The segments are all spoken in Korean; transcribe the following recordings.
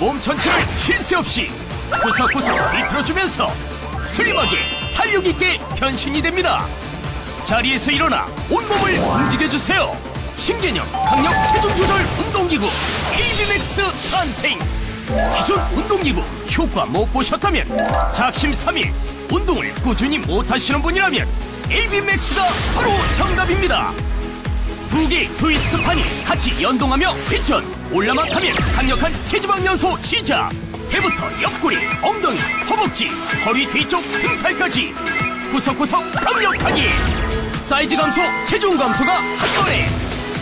몸 전체를 쉴 새 없이 구석구석 비틀어주면서 슬림하게 탄력 있게 변신이 됩니다. 자리에서 일어나 온몸을 움직여주세요. 신개념 강력 체중 조절 운동기구 ABMAX 탄생. 기존 운동기구 효과 못 보셨다면 작심삼일 운동을 꾸준히 못하시는 분이라면 ABMAX가 바로 정답입니다. 두 개의 트위스트판이 같이 연동하며 회전 올라만 하면 강력한 체지방 연소 시작. 배부터 옆구리 엉덩이 허벅지 허리 뒤쪽 등살까지 구석구석 강력하게 사이즈 감소 체중 감소가 한 번에.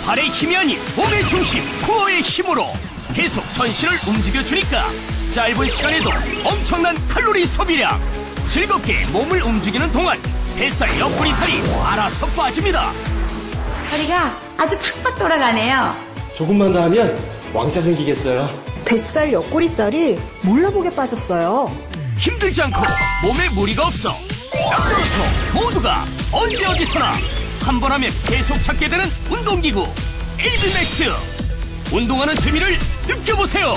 발의 힘이 아닌 몸의 중심 코어의 힘으로 계속 전신을 움직여주니까 짧은 시간에도 엄청난 칼로리 소비량. 즐겁게 몸을 움직이는 동안 뱃살 옆구리 살이 알아서 빠집니다 허리가 아주 팍팍 돌아가네요. 조금만 더 하면 왕자 생기겠어요. 뱃살 옆구리살이 몰라보게 빠졌어요. 힘들지 않고 몸에 무리가 없어 남녀노소 모두가 언제 어디서나 한 번 하면 계속 찾게 되는 운동기구 에이비맥스 운동하는 재미를 느껴보세요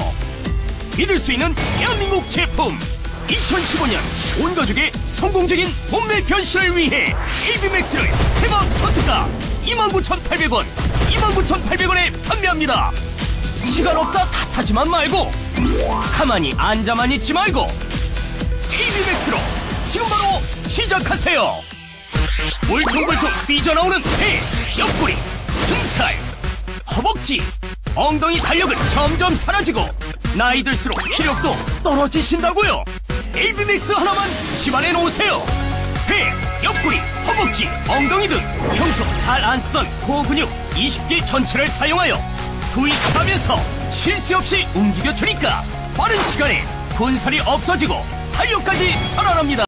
믿을 수 있는 대한민국 제품 2015년 온 가족의 성공적인 몸매 변신을 위해 에이비맥스를 대박 초특가 29,800원 29,800원에 판매합니다 시간 없다 탓하지만 말고 가만히 앉아만 있지 말고 ABMAX로 지금 바로 시작하세요. 울퉁불퉁 삐져나오는 배, 옆구리, 등살, 허벅지, 엉덩이 탄력은 점점 사라지고 나이 들수록 기력도 떨어지신다고요. ABMAX 하나만 집안에 놓으세요. 배, 옆구리, 허벅지, 엉덩이 등 평소 잘 안 쓰던 코어 근육 20개 전체를 사용하여 트위스트하면서 쉴 새 없이 움직여 주니까 빠른 시간에 군살이 없어지고 탄력까지 살아납니다.